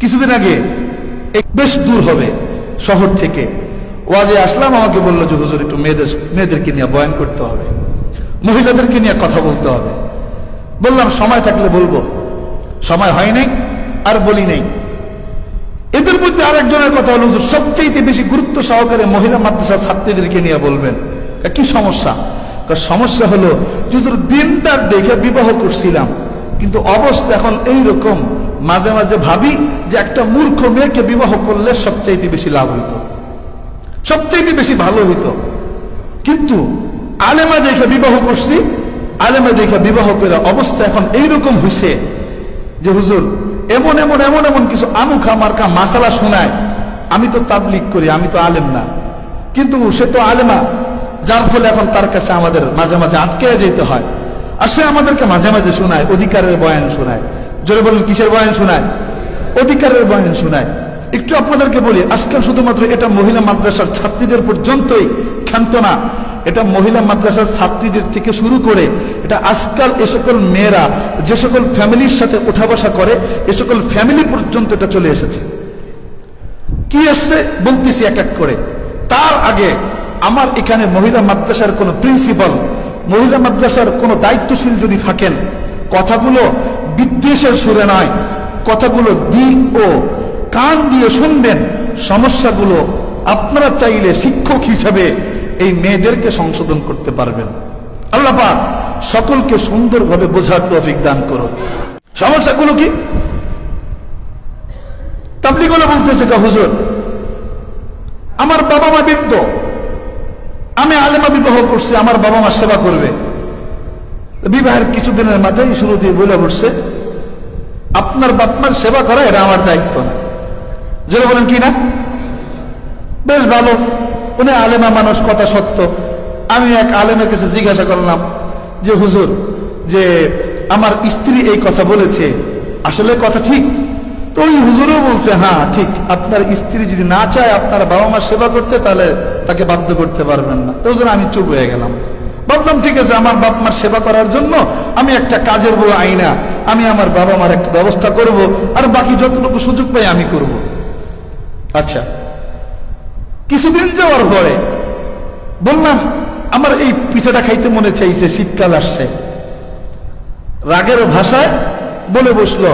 কিছুদিন আগে বেশ দূর হবে শহর থেকে। ওয়াজে আসলাম, আমাকে বলল যে, হুজুর, একটু মেয়েদের, মেয়েদেরকে নিয়ে বয়ান করতে হবে। মহিলাদেরকে নিয়ে কথা বলতে হবে। বললাম, সময় থাকলে বলব। সময় হয় নাই, আর বলি নাই। এদের মধ্যে আরেকজনের কথা হলো হুজুর সবচেয়ে বেশি গুরুত্ব সহকারে মহিলা মাদ্রাসার ছাত্রীদেরকে নিয়ে বলবেন। কি সমস্যা? সমস্যা হলো, হুজুর, দিনদার দেখে বিবাহ করছিলাম, কিন্তু অবস্থা এখন এই রকম মাঝে মাঝে ভাবি যে একটা মূর্খ মেয়েকে বিবাহ করলে সবচাইতে বেশি লাভ হইত। সবচাইতে বেশি ভালো হইত। কিন্তু আলেমা দেখে বিবাহ করছি, আলেমা দেখে বিবাহ করে অবস্থা এখন এইরকম হয়েছে যে হুজুর, এমন এমন এমন এমন কিছু আনুখা মার্কা মাসালা শোনায়, আমি তো তাবলিক করি, আমি তো আলেম না। কিন্তু সে তো আলেমা, যার ফলে এখন তার কাছে আমাদের মাঝে মাঝে আটকে যেতে হয়। আর সে আমাদেরকে মাঝে মাঝে শোনায়, অধিকারের বয়ান শোনায়। জোরে বলুন, কিসের বয়ান শোনায়? অধিকারের বয়ান শোনায়। একটু আপনাদেরকে বলি, আজকাল শুধুমাত্র এটা মহিলা মাদ্রাসার ছাত্রীদের পর্যন্তই ক্ষান্ত না। এটা মহিলা মাদ্রাসার ছাত্রীদের থেকে শুরু করে, এটা আজকাল এ সকল মেয়েরা, যে সকল ফ্যামিলির সাথে ওঠা বসা করে, এ সকল ফ্যামিলি পর্যন্ত এটা চলে এসেছে। কি এসছে? বলতেছি এক এক করে। তার আগে, আমার এখানে মহিলা মাদ্রাসার কোনো প্রিন্সিপাল মহিলা মাদ্রাসার কোনো দায়িত্বশীল যদি থাকেন, কথাগুলো বিদ্বেষের সুরে নয়। কথাগুলো দিল ও কান দিয়ে শুনবেন। সমস্যাগুলো আপনারা চাইলে শিক্ষক হিসাবে এই মেয়েদেরকে সংশোধন করতে পারবেন। আল্লাহ পাক সকলকে সুন্দরভাবে বোঝার তৌফিক দান করো সমস্যাগুলো কি? তাবলিগুলো বলতেছে কা, হুজুর, আমার বাবা মা বৃদ্ধ। আমি আলেমা বিবাহ করছি, আমার বাবা মা সেবা করবে। বিবাহের কিছুদিনের মাথায় শুরু দিয়ে বলে বসছে। আপনার বাপমার সেবা করা এটা আমার দায়িত্ব না। যেটা বলেন কি না? বেশ ভালো। উনি আলেমা মানুষ, কথা সত্য। আমি এক আলেমের কাছে জিজ্ঞাসা করলাম যে, হুজুর, যে আমার স্ত্রী এই কথা বলেছে, আসলে কথা ঠিক? তো ওই হুজুরও বলছে হ্যাঁ ঠিক। আপনার স্ত্রী যদি না চায় আপনার বাবা মার সেবা করতে, তাহলে তাকে বাধ্য করতে পারবেন না। তো হুজুর, আমি চুপ হয়ে গেলাম। ভাবলাম, ঠিক আছে, আমার বাপ মার সেবা করার জন্য আমি একটা কাজের বউ আইনা, আমি আমার বাবা মার একটা ব্যবস্থা করব, আর বাকি যতটুকু সুযোগ পাই আমি করব। আচ্ছা কিছুদিন যাওয়ার পরে বললাম, আমার এই পিঠাটা খাইতে মনে চাইছে, শীতকাল আসছে। রাগের ভাষায় বলে বসল,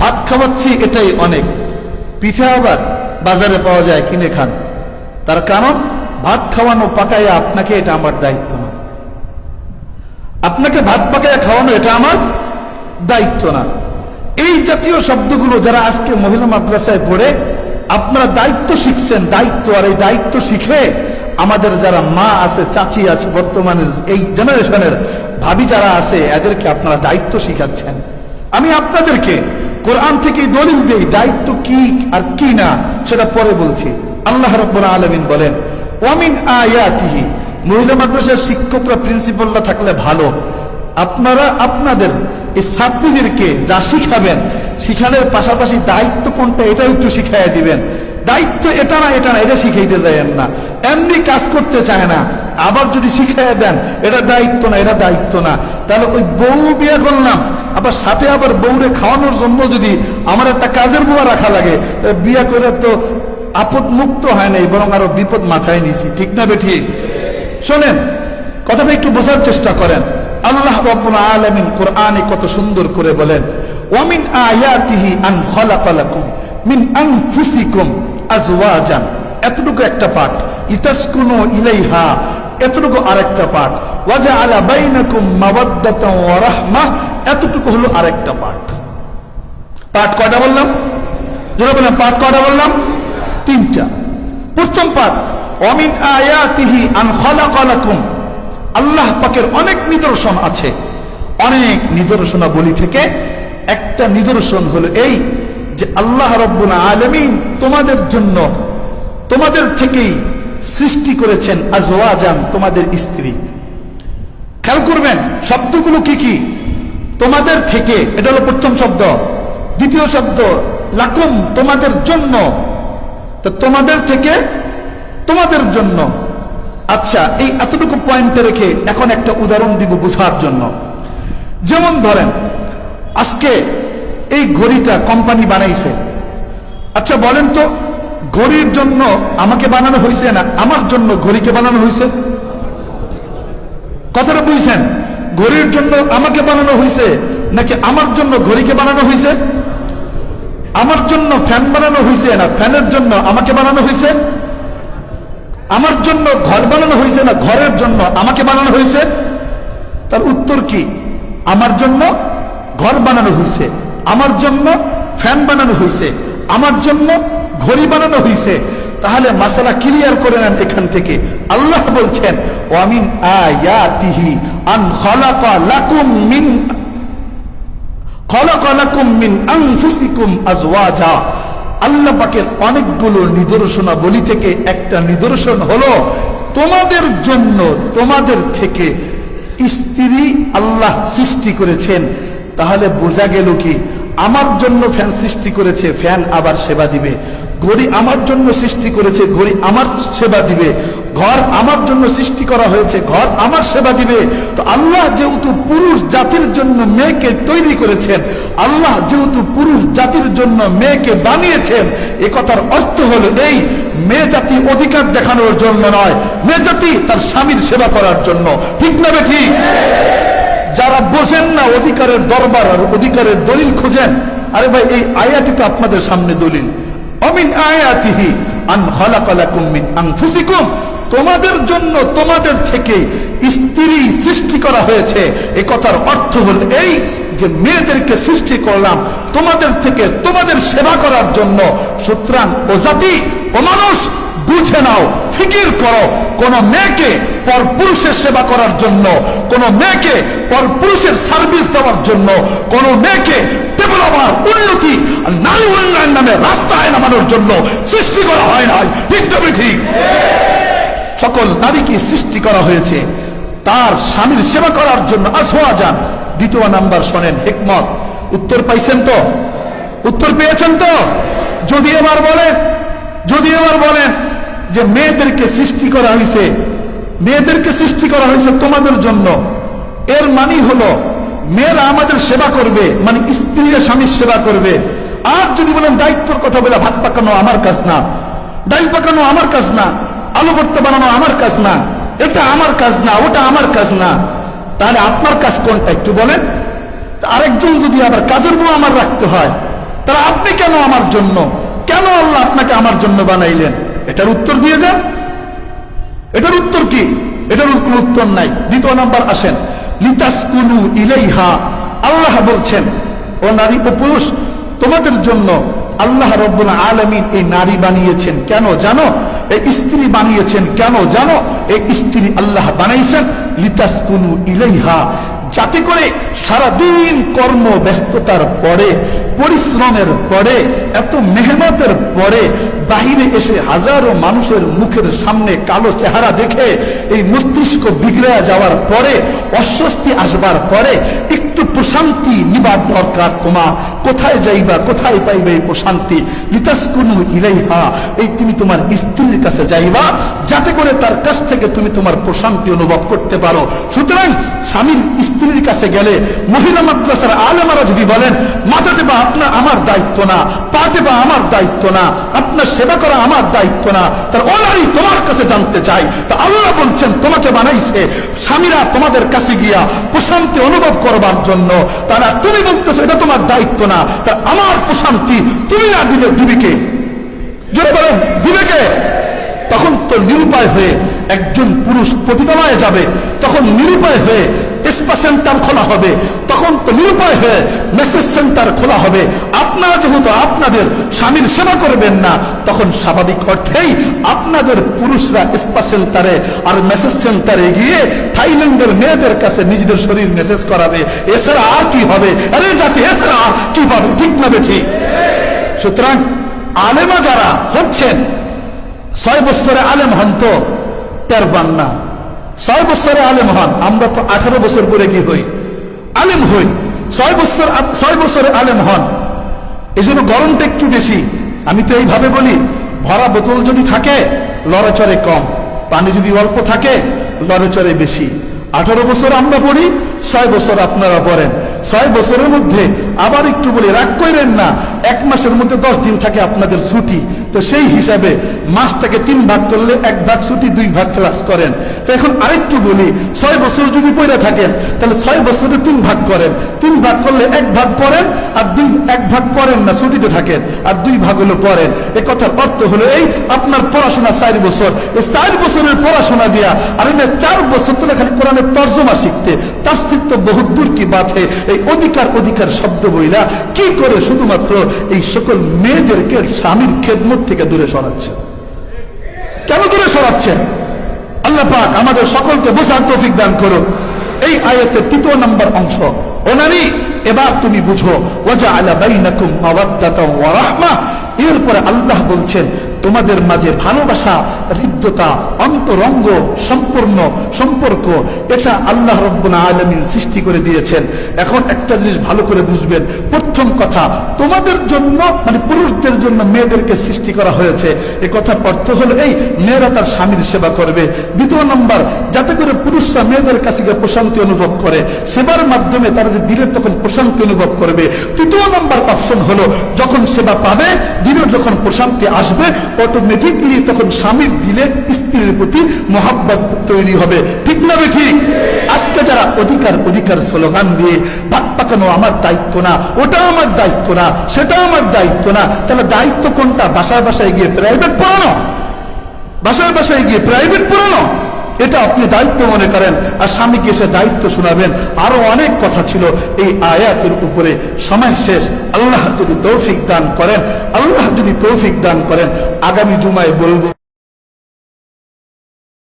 ভাত খাওয়াচ্ছি, এটাই অনেক। পিঠা আবার বাজারে পাওয়া যায়, কিনে খান। তার কারণ ভাত খাওয়ানো, পাকাইয়া আপনাকে এটা আমার দায়িত্ব না। আপনাকে ভাত পাকাইয়া খাওয়ানো এটা আমার দায়িত্ব না। এই জাতীয় শব্দগুলো যারা আজকে মহিলা মাদ্রাসায় পড়ে, আপনারা দায়িত্ব শিখছেন, দায়িত্ব, আর এই দায়িত্ব শিখে আমাদের যারা মা আছে, চাচি আছে, বর্তমানের এই জেনারেশনের ভাবি যারা আছে, এদেরকে আপনারা দায়িত্ব শিখাচ্ছেন। আমি আপনাদেরকে কোরআন থেকে দলিল দেই, দায়িত্ব কি আর কি না, সেটা পরে বলছি। আল্লাহ রব্বুল আলমিন বলেন ওয়ামিন আয়াতিহি। মহিলা মাদ্রাসার শিক্ষকরা প্রিন্সিপালরা থাকলে ভালো। আপনারা আপনাদের এই ছাত্রীদেরকে যা শিখাবেন, শিখানোর পাশাপাশি দায়িত্ব কোনটা এটা একটু শিখাইয়া দিবেন। দায়িত্ব এটা না এটা না, এটা শিখাইতে যায়েন না। এমনি কাজ করতে চায় না, আবার যদি শিখাইয়া দেন, এটা দায়িত্ব না, এটা দায়িত্ব না। তাহলে ওই বউ বিয়ে করলাম, আবার সাথে আবার বউরে খাওয়ানোর জন্য যদি আমার একটা কাজের বুয়া রাখা লাগে বিয়ে করে তো আপদ মুক্ত হয় নাই, বরং আরও বিপদ মাথায় নিয়েছি। ঠিক না বেঠি? শোনেন, কথাটা একটু বোঝার চেষ্টা করেন। আল্লাহ রাব্বুল আলামিন কোরআনে কত সুন্দর করে বলেন, ওয়ামিন আয়াতিহি আন খালাকালাকুম মিন আনফুসিকুম আজওয়াজান। এতটুকু একটা পাঠ। ইতাসকুনু ইলাইহা, এতটুকু আরেকটা পাঠ। ওয়াজআলা বাইনাকুম মাওয়াদ্দাতান ওয়া রাহমাহ এতটুকু হলো আরেকটা পাঠ। পাঠ কয়টা বললাম? যারা পাঠ কয়টা বললাম? তিনটা। প্রথম পাঠ, অমিন আয়াতিহি আন খালাকালাকুম আল্লাহ পাকের অনেক নিদর্শন আছে। অনেক নিদর্শনাবলী থেকে একটা নিদর্শন হলো এই যে আল্লাহ রব্বুল আলমিন তোমাদের জন্য, তোমাদের থেকেই সৃষ্টি করেছেন আজওয়াজান তোমাদের স্ত্রী। খেয়াল করবেন, শব্দগুলো কি কি? তোমাদের থেকে, এটা হলো প্রথম শব্দ। দ্বিতীয় শব্দ, লাকুম, তোমাদের জন্য তো তোমাদের থেকে তোমাদের জন্য। আচ্ছা এই এতটুকু পয়েন্টে রেখে এখন একটা উদাহরণ দিব বোঝার জন্য। যেমন ধরেন, আজকে এই ঘড়িটা কোম্পানি বানাইছে। আচ্ছা বলেন তো, ঘড়ির জন্য আমাকে বানানো হয়েছে না আমার জন্য ঘড়িকে বানানো হয়েছে কথাটা বুঝছেন? ঘড়ির জন্য আমাকে বানানো হয়েছে নাকি আমার জন্য ঘড়িকে বানানো হয়েছে আমার জন্য ফ্যান বানানো হয়েছে না ফ্যানের জন্য আমাকে বানানো হয়েছে আমার জন্য ঘর বানানো হয়েছে না ঘরের জন্য আমাকে বানানো হয়েছে তার উত্তর কি? আমার জন্য ঘর বানানো হয়েছে আমার জন্য ফ্যান বানানো হয়েছে আমার জন্য ঘড়ি বানানো হয়েছে তাহলে মাসালা ক্লিয়ার করে নেন এখান থেকে। আল্লাহ বলছেন ওয়ামিন আয়াতিহি আন খালাকা লাকুম মিন আল্লাহ পাকের অনেকগুলো নিদর্শনাবলী থেকে একটা নিদর্শন হলো, তোমাদের জন্য, তোমাদের থেকে স্ত্রী আল্লাহ সৃষ্টি করেছেন। তাহলে বোঝা গেল কি, আমার জন্য ফ্যান সৃষ্টি করেছে, ফ্যান আবার সেবা দিবে। ঘড়ি আমার জন্য সৃষ্টি করেছে, ঘড়ি আমার সেবা দিবে, ঘর আমার জন্য সৃষ্টি করা হয়েছে, ঘর আমার সেবা দিবে। তো আল্লাহ যেহেতু পুরুষ জাতির জন্য মেয়েকে তৈরি করেছেন, আল্লাহ যেহেতু পুরুষ জাতির জন্য মেয়েকে বানিয়েছেন, এ কথার অর্থ হলো এই, মেয়ে জাতি অধিকার দেখানোর জন্য নয়, মেয়ে জাতি তার স্বামীর সেবা করার জন্য। ঠিক না ঠিক যারা বোঝেন না অধিকারের দরবার আর অধিকারের দলিল খোঁজেন, আরে ভাই, এই আয়াতি তো আপনাদের সামনে দলিল। অমিন আয়াতিহি আন খালাকালাকুম মিন আনফুসিকুম। তোমাদের জন্য তোমাদের থেকে স্ত্রী সৃষ্টি করা হয়েছে। এ কথার অর্থ হল এই যে মেয়েদেরকে সৃষ্টি করলাম, তোমাদের থেকে তোমাদের সেবা করার জন্য। সুতরাং ও জাতি, ও মানুষ, বুঝে নাও, ফিকির করো। কোন মেয়েকে পর পুরুষের সেবা করার জন্য, কোন মেয়েকে পর পুরুষের সার্ভিস দেওয়ার জন্য, কোন মেয়েকে উন্নতি নারী উন্নয়ন নামে রাস্তায় নামানোর জন্য সৃষ্টি করা হয় নাই। ঠিক তবে ঠিক। সকল নারীকে সৃষ্টি করা হয়েছে। তার স্বামীর সেবা করার জন্য আসোয়া যান দ্বিতীয় নাম্বার শোনেন উত্তর পাইছেন তো? উত্তর পেয়েছেন তো? যদি এবার বলেন, যদি এবার বলেন যে মেয়েদেরকে সৃষ্টি করা হয়েছে মেয়েদেরকে সৃষ্টি করা হয়েছে তোমাদের জন্য। এর মানি হলো মেয়েরা আমাদের সেবা করবে মানে স্ত্রীরা স্বামীর সেবা করবে। আর যদি বলেন দায়িত্বর কথা বলে ভাত পাকানো আমার কাজ না, ডাল পাকানো আমার কাজ না, আলু ভর্তা বানানো আমার কাজ না, এটা আমার কাজ না, ওটা আমার কাজ না, তাহলে আপনার কাজ কোনটা একটু বলেন? আরেকজন যদি আবার কাজের বউ আমার রাখতে হয়, তাহলে আপনি কেন আমার জন্য, কেন আল্লাহ আপনাকে আমার জন্য বানাইলেন? এটার উত্তর দিয়ে যান। এটার উত্তর কি? এটার কোনো উত্তর নাই। দ্বিতীয় নাম্বার আসেন। লিতাসকুনু ইলাইহা। আল্লাহ বলছেন, ও নারী ও পুরুষ, তোমাদের জন্য আল্লাহ রব্বুল আলমিন এই নারী বানিয়েছেন। কেন জানো? এই স্ত্রী বানিয়েছেন। কেন জানো? এই স্ত্রী আল্লাহ বানাইছেন লিতাসকুনু ইলাইহা। যাতে করে সারাদিন কর্ম ব্যস্ততার পরে, পরিশ্রমের পরে, এত মেহনতের পরে বাহিরে এসে হাজারো মানুষের মুখের সামনে কালো চেহারা দেখে এই মস্তিষ্ক বিগড়ে যাওয়ার পরে, অস্বস্তি আসবার পরে একটু প্রশান্তি নিবার দরকার তোমার কোথায় যাইবা, কোথায় পাইবে এই প্রশান্তি? লিতাসকুনু ইলাইহা, এই তুমি তোমার স্ত্রীর কাছে যাইবা, যাতে করে তার কাছ থেকে তুমি তোমার প্রশান্তি অনুভব করতে পারো। সুতরাং স্বামীর স্ত্রীর কাছে গেলে মহিলা মাদ্রাসার আলেমারা যদি বলেন মাথা দেবা আপনার আমার দায়িত্ব না, পা দেবা আমার দায়িত্ব না, আপনার সেবা করা আমার দায়িত্ব না। তার ও নারী তোমার কাছে জানতে চাই। তা আল্লাহ বলছেন, তোমাকে বানাইছে স্বামীরা তোমাদের কাছে গিয়া প্রশান্তি অনুভব করবার জন্য। তারা তুমি বলতেছো, এটা তোমার দায়িত্ব না। তা আমার প্রশান্তি তুমি না দিলে দিবিকে? জোর বলেন দিবে তখন তো নিরুপায় হয়ে একজন পুরুষ পতিতালয়ে যাবে। তখন নিরুপায় হয়ে সেন্টার খোলা হবে। তখন তো নিরুপায় হয়ে মেসেজ সেন্টার খোলা হবে। আপনারা যেহেতু আপনাদের স্বামীর সেবা করবেন না, তখন স্বাভাবিক অর্থেই আপনাদের পুরুষরা সেন্টারে আর মেসেজ সেন্টারে গিয়ে থাইল্যান্ডের মেয়েদের কাছে নিজেদের শরীর মেসেজ করাবে। এছাড়া আর কি হবে? আরে জাতি, এছাড়া আর কি পাবে ঠিক না বেঠি? সুতরাং আলেমা যারা হচ্ছেন, ছয় বছরে আলেম হন তো তের পান না ছয় বছরে আলেম হন, আমরা তো আঠারো বছর পরে কি হই? আলেম হই। ছয় বছর ছয় বছরে আলেম হন। এই জন্য গরমটা একটু বেশি। আমি তো এইভাবে বলি, ভরা বোতল যদি থাকে, লড়াচড়ে কম। পানি যদি অল্প থাকে, লড়াচড়ে বেশি। আঠারো বছর আমরা পড়ি, ছয় বছর আপনারা পড়েন। ছয় বছরের মধ্যে আবার একটু বলি, রাগ করেন না, এক মাসের মধ্যে দশ দিন থাকে আপনাদের ছুটি। তো সেই হিসাবে মাসটাকে তিন ভাগ করলে এক ভাগ ছুটি, দুই ভাগ ক্লাস করেন। তো এখন আরেকটু বলি, ছয় বছর যদি পড়ে থাকেন, তাহলে ছয় বছরে তিন ভাগ করেন। তিন ভাগ করলে এক ভাগ পড়েন, আর দুই, এক ভাগ পড়েন না, ছুটিতে থাকেন, আর দুই ভাগ হলো পড়েন। এ কথার অর্থ হলো এই, আপনার পড়াশোনা চার বছর। এই চার বছরের পড়াশোনা দিয়া, আর এমনি চার বছর তোলে খালি কোরআনের তর্জমা শিখতে, তার শিখত বহুত দূর কি বাধে? এই অধিকার অধিকার শব্দ বইলা কি করে শুধুমাত্র এই সকল মেয়েদেরকে স্বামীর খেদমত থেকে দূরে সরাচ্ছে? কেন দূরে সরাচ্ছেন আল্লাহ পাক আমাদের সকলকে বোঝার তৌফিক দান করো এই আয়াতের তৃতীয় নম্বর অংশ। ওনারি এবার তুমি বুঝো, ওয়াজা আলা বাইনাকুম মাওয়াদ্দাতাও ওয়া রাহমা। এরপরে আল্লাহ বলছেন তোমাদের মাঝে ভালোবাসা, হৃদ্যতা, অন্তরঙ্গ, সম্পূর্ণ সম্পর্ক, এটা আল্লাহ রব্বুল আলমিন সৃষ্টি করে দিয়েছেন। এখন একটা জিনিস ভালো করে বুঝবেন। প্রথম কথা, তোমাদের জন্য মানে পুরুষদের জন্য মেয়েদেরকে সৃষ্টি করা হয়েছে। এ কথার অর্থ হলো এই, মেয়েরা তার স্বামীর সেবা করবে। দ্বিতীয় নম্বর যাতে করে পুরুষরা মেয়েদের কাছে গিয়ে প্রশান্তি অনুভব করে, সেবার মাধ্যমে তারা যে দিলের তখন প্রশান্তি অনুভব করবে। তৃতীয় নম্বর অপশন হলো, যখন সেবা পাবে, দিলের যখন প্রশান্তি আসবে অটোমেটিকলি তখন স্বামীর দিলে স্ত্রীর প্রতি মহাব্বত তৈরি হবে। ঠিক না বে ঠিক? আজকে যারা অধিকার অধিকার স্লোগান দিয়ে ভাত পাকানো আমার দায়িত্ব না, ওটা আমার দায়িত্ব না, সেটা আমার দায়িত্ব না, তাহলে দায়িত্ব কোনটা? বাসায় বাসায় গিয়ে প্রাইভেট পড়ানো? বাসায় বাসায় গিয়ে প্রাইভেট পড়ানো? এটা আপনি দায়িত্ব মনে করেন, আর স্বামীকে এসে দায়িত্ব শোনাবেন। আরও অনেক কথা ছিল এই আয়াতের উপরে। সময় শেষ। আল্লাহ যদি তৌফিক দান করেন, আল্লাহ যদি তৌফিক দান করেন, আগামী জুমায় বলব।